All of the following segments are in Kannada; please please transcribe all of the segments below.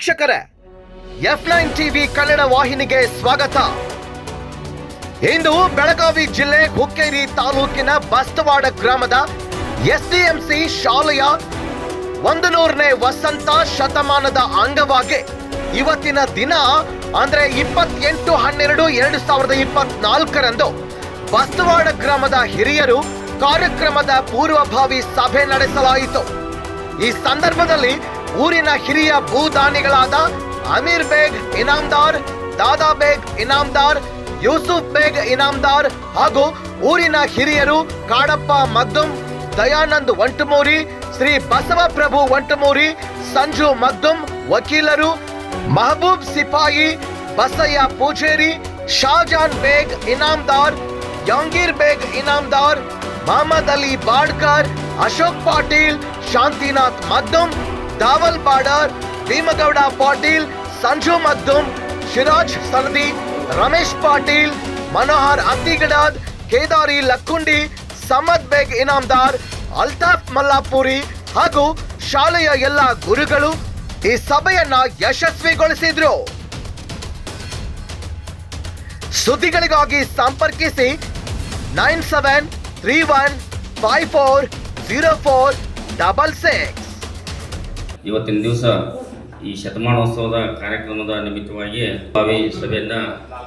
ವೀಕ್ಷಕರೇ ಎಫ್ ನೈನ್ ಟಿವಿ ಕನ್ನಡ ವಾಹಿನಿಗೆ ಸ್ವಾಗತ. ಇಂದು ಬೆಳಗಾವಿ ಜಿಲ್ಲೆ ಹುಕ್ಕೇರಿ ತಾಲೂಕಿನ ಬಸ್ತವಾಡ ಗ್ರಾಮದ ಎಸ್ಡಿಎಂಸಿ ಶಾಲೆಯ ಒಂದು ನೂರನೇ ವಸಂತ ಶತಮಾನದ ಅಂಗವಾಗಿ ಇವತ್ತಿನ ದಿನ, ಅಂದ್ರೆ ಇಪ್ಪತ್ತೆಂಟು ಹನ್ನೆರಡು ಎರಡು ಸಾವಿರದ ಇಪ್ಪತ್ನಾಲ್ಕರಂದು ಬಸ್ತವಾಡ ಗ್ರಾಮದ ಹಿರಿಯರು ಕಾರ್ಯಕ್ರಮದ ಪೂರ್ವಭಾವಿ ಸಭೆ ನಡೆಸಲಾಯಿತು. ಈ ಸಂದರ್ಭದಲ್ಲಿ ಊರಿನ ಹಿರಿಯ ಭೂದಾನಿಗಳಾದ ಅಮೀರ್ ಬೇಗ್ ಇನಾಮ್ದಾರ್, ದಾದಾ ಬೇಗ್ ಇನಾಮ್ದಾರ್, ಯೂಸುಫ್ ಬೇಗ್ ಇನಾಮ್ದಾರ್ ಹಾಗೂ ಊರಿನ ಹಿರಿಯರು ಕಾಡಪ್ಪ ಮಗ್ದುಂ ದಯಾನಂದ್ ವಂಟಮೂರಿ ಶ್ರೀ ಬಸವಪ್ರಭು ವಂಟಮೂರಿ ಸಂಜು ಮಗ್ದುಂ ವಕೀಲರು, ಮಹಬೂಬ್ ಸಿಪಾಯಿ, ಬಸಯ್ಯ ಪೂಜೇರಿ, ಶಾಜಾನ್ ಬೇಗ್ ಇನಾಮ್ದಾರ್, ಯಾಂಗೀರ್ ಬೇಗ್ ಇನಾಮ್ದಾರ್, ಮಹಮ್ಮದ್ ಅಲಿ ಬಾಡ್ಕರ್, ಅಶೋಕ್ ಪಾಟೀಲ್, ಶಾಂತಿನಾಥ್ ಮಗ್ದುಮ್ ದಾವಲ್ ಬಾರ್ಡರ್ ಭೀಮಗೌಡ ಪಾಟೀಲ್, ಸಂಜು ಮದ್ದುಮ್, ಶಿರಾಜ್ ಸನದಿ ರಮೇಶ್ ಪಾಟೀಲ್, ಮನೋಹರ್ ಅತ್ತಿಗಡಾದ್, ಕೇದಾರಿ ಲಕ್ಕುಂಡಿ, ಸಮದ್ ಬೇಗ್ ಇನಾಮ್ದಾರ್, ಅಲ್ತಾಫ್ ಮಲ್ಲಾಪುರಿ ಹಾಗೂ ಶಾಲೆಯ ಎಲ್ಲ ಗುರುಗಳು ಈ ಸಭೆಯನ್ನ ಯಶಸ್ವಿಗೊಳಿಸಿದ್ರು. ಸುದ್ದಿಗಳಿಗಾಗಿ ಸಂಪರ್ಕಿಸಿ nine seven three one five four zero four double six. ಇವತ್ತಿನ ದಿವಸ ಈ ಶತಮಾನೋತ್ಸವದ ಕಾರ್ಯಕ್ರಮದ ನಿಮಿತ್ತವಾಗಿ ಭಾವಿ ಸಭೆಯನ್ನು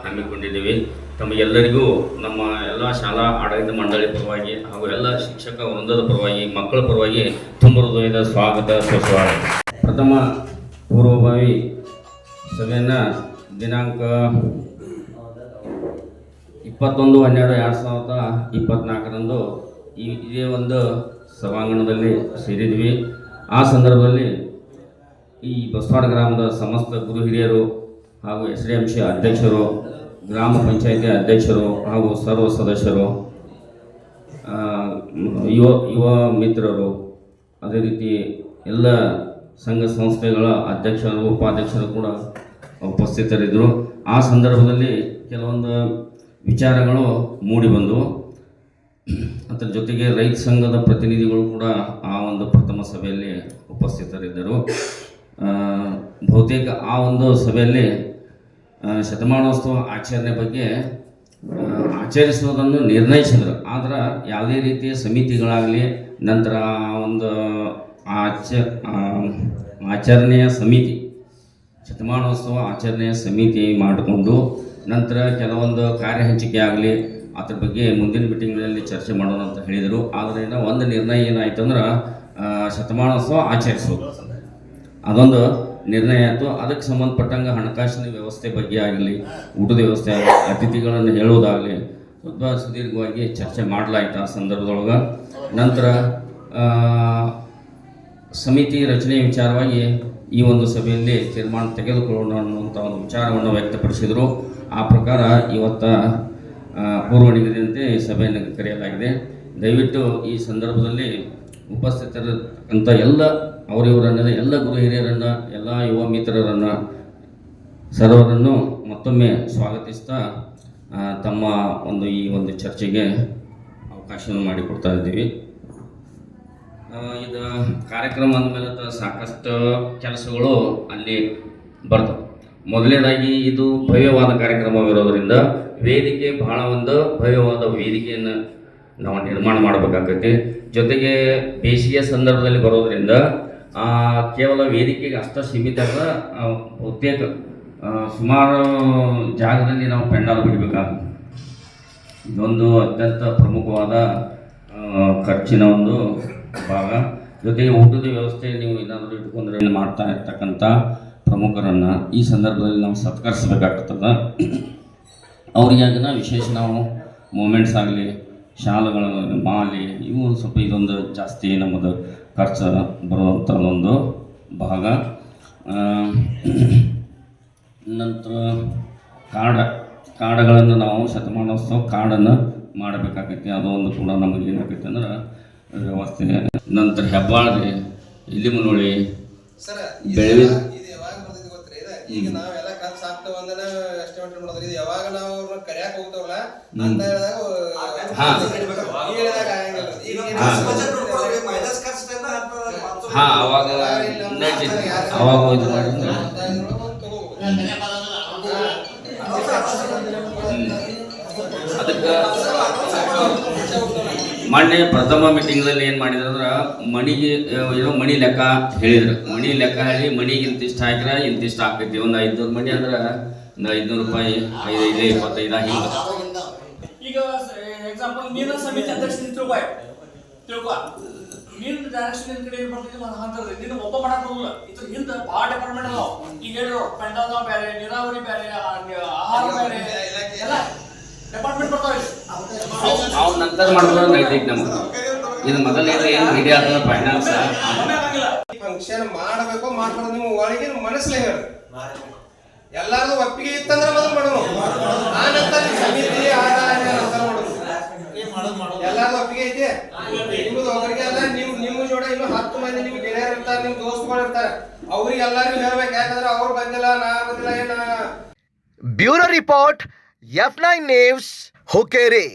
ಹಮ್ಮಿಕೊಂಡಿದ್ದೀವಿ. ತಮಗೆಲ್ಲರಿಗೂ ನಮ್ಮ ಎಲ್ಲ ಶಾಲಾ ಆಡಳಿತ ಮಂಡಳಿ ಪರವಾಗಿ ಹಾಗೂ ಎಲ್ಲ ಶಿಕ್ಷಕ ವೃಂದದ ಪರವಾಗಿ, ಮಕ್ಕಳ ಪರವಾಗಿ ತುಂಬ ಹೃದಯದ ಸ್ವಾಗತ, ಸುಸ್ವಾಗತ. ಪ್ರಥಮ ಪೂರ್ವಭಾವಿ ಸಭೆಯನ್ನು ದಿನಾಂಕ ಇಪ್ಪತ್ತೊಂದು, ಹನ್ನೆರಡು, ಎರಡು ಸಾವಿರದ ಇಪ್ಪತ್ತ್ನಾಲ್ಕರಂದು ಈ ಇದೇ ಒಂದು ಸಭಾಂಗಣದಲ್ಲಿ ಸೇರಿದ್ವಿ. ಆ ಸಂದರ್ಭದಲ್ಲಿ ಈ ಬಸವಾಡ ಗ್ರಾಮದ ಸಮಸ್ತ ಗುರು ಹಿರಿಯರು ಹಾಗೂ ಎಸ್ ಡಿ ಎಂ ಸಿ ಅಧ್ಯಕ್ಷರು, ಗ್ರಾಮ ಪಂಚಾಯಿತಿ ಅಧ್ಯಕ್ಷರು ಹಾಗೂ ಸರ್ವ ಸದಸ್ಯರು ಯುವ ಯುವ ಮಿತ್ರರು, ಅದೇ ರೀತಿ ಎಲ್ಲ ಸಂಘ ಸಂಸ್ಥೆಗಳ ಅಧ್ಯಕ್ಷರು, ಉಪಾಧ್ಯಕ್ಷರು ಕೂಡ ಉಪಸ್ಥಿತರಿದ್ದರು. ಆ ಸಂದರ್ಭದಲ್ಲಿ ಕೆಲವೊಂದು ವಿಚಾರಗಳು ಮೂಡಿಬಂದವು. ಅದರ ಜೊತೆಗೆ ರೈತ ಸಂಘದ ಪ್ರತಿನಿಧಿಗಳು ಕೂಡ ಆ ಒಂದು ಪ್ರಥಮ ಸಭೆಯಲ್ಲಿ ಉಪಸ್ಥಿತರಿದ್ದರು. ಬಹುತೇಕ ಆ ಒಂದು ಸಭೆಯಲ್ಲಿ ಶತಮಾನೋತ್ಸವ ಆಚರಣೆ ಬಗ್ಗೆ ಆಚರಿಸುವುದನ್ನು ನಿರ್ಣಯಿಸಿದರು. ಆದರೆ ಯಾವುದೇ ರೀತಿಯ ಸಮಿತಿಗಳಾಗಲಿ, ನಂತರ ಆ ಒಂದು ಆಚ ಆಚರಣೆಯ ಸಮಿತಿ, ಶತಮಾನೋತ್ಸವ ಆಚರಣೆಯ ಸಮಿತಿ ಮಾಡಿಕೊಂಡು, ನಂತರ ಕೆಲವೊಂದು ಕಾರ್ಯ ಹಂಚಿಕೆ ಆಗಲಿ ಅದ್ರ ಬಗ್ಗೆ ಮುಂದಿನ ಮೀಟಿಂಗ್ಗಳಲ್ಲಿ ಚರ್ಚೆ ಮಾಡೋಣ ಅಂತ ಹೇಳಿದರು. ಆದ್ದರಿಂದ ಒಂದು ನಿರ್ಣಯ ಏನಾಯ್ತು ಅಂದ್ರೆ ಶತಮಾನೋತ್ಸವ ಆಚರಿಸೋದು ಅದೊಂದು ನಿರ್ಣಯ ಆಯಿತು. ಅದಕ್ಕೆ ಸಂಬಂಧಪಟ್ಟಂಗೆ ಹಣಕಾಸಿನ ವ್ಯವಸ್ಥೆ ಬಗ್ಗೆ ಆಗಲಿ, ಊಟದ ವ್ಯವಸ್ಥೆ ಆಗಲಿ, ಅತಿಥಿಗಳನ್ನು ಹೇಳೋದಾಗಲಿ ಸ್ವಲ್ಪ ಸುದೀರ್ಘವಾಗಿ ಚರ್ಚೆ ಮಾಡಲಾಯಿತು ಆ ಸಂದರ್ಭದೊಳಗೆ. ನಂತರ ಸಮಿತಿ ರಚನೆ ವಿಚಾರವಾಗಿ ಈ ಒಂದು ಸಭೆಯಲ್ಲಿ ತೀರ್ಮಾನ ತೆಗೆದುಕೊಳ್ಳೋಣ ಅನ್ನುವಂಥ ಒಂದು ವಿಚಾರವನ್ನು ವ್ಯಕ್ತಪಡಿಸಿದರು. ಆ ಪ್ರಕಾರ ಇವತ್ತ ಪೂರ್ವ ನಿಗದಿಯಂತೆ ಈ ಸಭೆಯನ್ನು ಕರೆಯಲಾಗಿದೆ. ದಯವಿಟ್ಟು ಈ ಸಂದರ್ಭದಲ್ಲಿ ಉಪಸ್ಥಿತರಂಥ ಎಲ್ಲ ಅವರಿವರನ್ನೆಲ್ಲ ಎಲ್ಲ ಗುರು ಹಿರಿಯರನ್ನು, ಎಲ್ಲ ಯುವ ಮಿತ್ರರನ್ನು, ಸರ್ವರನ್ನು ಮತ್ತೊಮ್ಮೆ ಸ್ವಾಗತಿಸ್ತಾ ತಮ್ಮ ಒಂದು ಈ ಒಂದು ಚರ್ಚೆಗೆ ಅವಕಾಶವನ್ನು ಮಾಡಿಕೊಡ್ತಾ ಇದ್ದೀವಿ. ಇದು ಕಾರ್ಯಕ್ರಮ ಅಂದಮೇಲೆ ಸಾಕಷ್ಟು ಕೆಲಸಗಳು ಅಲ್ಲಿ ಬರ್ತವೆ. ಮೊದಲನೇದಾಗಿ ಇದು ಭವ್ಯವಾದ ಕಾರ್ಯಕ್ರಮವಿರೋದರಿಂದ ವೇದಿಕೆ ಬಹಳ ಒಂದು ಭವ್ಯವಾದ ವೇದಿಕೆಯನ್ನು ನಾವು ನಿರ್ಮಾಣ ಮಾಡಬೇಕಾಗತ್ತೆ. ಜೊತೆಗೆ ಬೇಸಿಗೆ ಸಂದರ್ಭದಲ್ಲಿ ಬರೋದರಿಂದ ಕೇವಲ ವೇದಿಕೆಗೆ ಅಷ್ಟ ಸೀಮಿತ ಬಹುತೇಕ ಸುಮಾರು ಜಾಗದಲ್ಲಿ ನಾವು ಪೆಂಡಾಲ್ ಬಿಡಬೇಕಾಗುತ್ತೆ. ಇದೊಂದು ಅತ್ಯಂತ ಪ್ರಮುಖವಾದ ಖರ್ಚಿನ ಒಂದು ಭಾಗ. ಜೊತೆಗೆ ಊಟದ ವ್ಯವಸ್ಥೆ ನೀವು ಏನಾದರೂ ಇಟ್ಕೊಂಡ್ರೆ ಮಾಡ್ತಾ ಇರ್ತಕ್ಕಂಥ ಪ್ರಮುಖರನ್ನು ಈ ಸಂದರ್ಭದಲ್ಲಿ ನಾವು ಸತ್ಕರಿಸಬೇಕಾಗ್ತದೆ. ಅವರಿಗಾಗಿನ ವಿಶೇಷ ನಾವು ಮೂಮೆಂಟ್ಸ್ ಆಗಲಿ ಶಾಲೆಗಳ ಮಾಲೆ ಇವು ಒಂದು ಸ್ವಲ್ಪ ಇದೊಂದು ಜಾಸ್ತಿ ನಮ್ಮದು ಖರ್ಚು ಬರುವಂಥ ಒಂದು ಭಾಗ. ನಂತರ ಕಾಡ ಕಾಡಗಳನ್ನು ನಾವು ಶತಮಾನೋತ್ಸವ ಕಾಡನ್ನು ಮಾಡಬೇಕಾಗೈತಿ ಅದು ಒಂದು ಕೂಡ ನಮಗೆ ಏನಾಗೈತೆ ಅಂದ್ರೆ ವ್ಯವಸ್ಥೆ. ನಂತರ ಹೆಬ್ಬಾಳ್ರಿ ಇಲ್ಲಿ ಮುನ್ನೋಳಿ ಬೆಳವಿ ಇದು ಯಾವಾಗ ಬರ್ತೈತಿ ಗೊತ್ತ್ರಿ ಇದು? ಈಗ ನಾವೆಲ್ಲ ಖರ್ಚು ಆಗ್ತಾವ ಅಂದನ ಎಸ್ಟಿಮೇಟ್ ಮಾಡೋದ್ರಿ ಇದು ಯಾವಾಗ ನಾವು ಅವ್ರನ್ನ ಕರ್ಯಾಕ್ ಹೋಗ್ತಾವಲ್ಲ ಅಂತ ಹೇಳಿದಾಗ. ಹೇಳಿದಾಗ ಹಾ. ಇದು ಅವಾಗ ಅವಾಗ ಅದಕ್ಕೆ ಮೊನ್ನೆ ಪ್ರಥಮ ಮೀಟಿಂಗ್ದಲ್ಲಿ ಏನು ಮಾಡಿದ್ರು ಅಂದ್ರೆ ಮಣಿಗೆ ಏನೋ ಮಣಿ ಲೆಕ್ಕ ಹೇಳಿದ್ರು. ಮಣಿ ಲೆಕ್ಕ ಹೇಳಿ ಮಣಿಗೆ ಇಂತಿಷ್ಟು ಹಾಕಿರ, ಇಂತಿಷ್ಟು ಹಾಕೈತಿ. ಒಂದು ಐದುನೂರು ಮಣಿ ಅಂದ್ರೆ ಒಂದು ಐದುನೂರು ರೂಪಾಯಿ, ಐದು ಐದು ಇಪ್ಪತ್ತೈದು ಹಿಂಗೆ ಈಗ ಎಕ್ಸಾಂಪಲ್ ನೀರಿನ ಸಮಿತಿ ಡೈರೆಕ್ಷನ್ ಕಡೆ ಒಬ್ಬ ಇದ್ರ ಡಿಪಾರ್ಟ್ಮೆಂಟ್ ಅದಾವ. ಈಗ ಹೇಳಿರೋ ನೀರಾವರಿ ಆಹಾರ ಎಲ್ಲ ನಾವು ನಂತರ ಮಾಡಿದ್ರೆ ನೈತಿಕ ನಮ್ಗೆ ಇದು ಮೊದಲನೇದು ಏನು ರೆಡಿ ಆದ ಫೈನಾನ್ಸ್ ಫಂಕ್ಷನ್ ಮಾಡಬೇಕು ಮಾಡ್ಬಾರ್ದು ನಿಮ್ಮ ಒಳಗೆ ಮನಸ್ಸಲ್ಲಿ ಹೇಳಿ. ಎಲ್ಲಾರ್ದು ಒಪ್ಪಿಗೆ ಇತ್ತಂದ್ರೆ ಮೊದಲು ಮಾಡೋಣ ಆ ನಂತರ ಸಮಿತಿ ಆದಾಯ ನಂತರ ಎಲ್ಲಾರ್ದು ಒಪ್ಪಿಗೆ ಐತೆ? ನಿಮ್ಮದು ಒಬ್ಬರಿಗೆ ಅಲ್ಲ ನೀವು ನಿಮ್ಮ ಜೋಡ ಇನ್ನು ಹತ್ತು ಮಂದಿ ನಿಮ್ಗೆ ಗೆಳೆಯರು ಇರ್ತಾರೆ ನಿಮ್ ದೋಸ್ತಗಳು ಇರ್ತಾರೆ. ಅವ್ರಿಗೆ ಎಲ್ಲರಿಗೂ ಹೇಳ್ಬೇಕು ಯಾಕಂದ್ರೆ ಅವ್ರು ಬಂದಿಲ್ಲ ನಾ ಬಂದಿಲ್ಲ ಏನ? Bureau report F nine news Hukkeri.